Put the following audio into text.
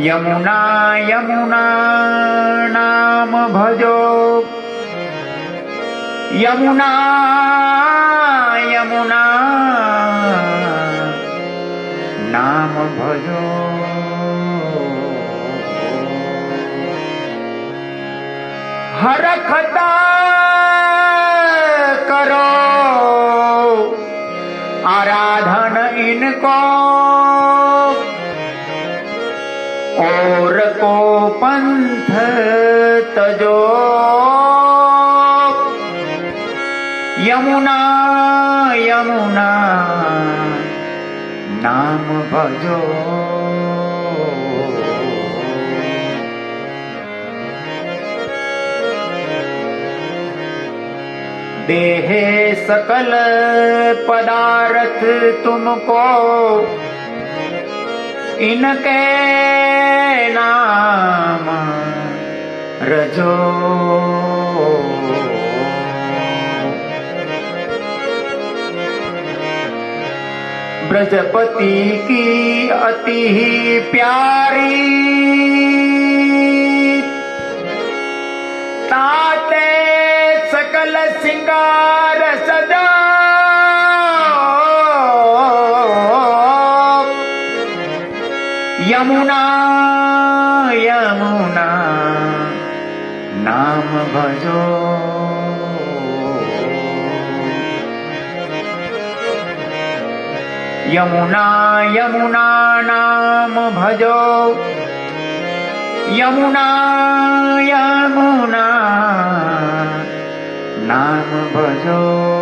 યમુના યમુના નામ ભજો યમુના યમુના નામ ભજો હરખતા કરો जिनको और को पंथ तजो यमुना यमुना नाम भजो देहे सकल पदार्थ तुमको इनके नाम रजो ब्रजपति की अति ही प्यारी યમુના યમુના નામ ભજો યમુના યમુના નામ ભજો યમુના યમુના નામ ભજો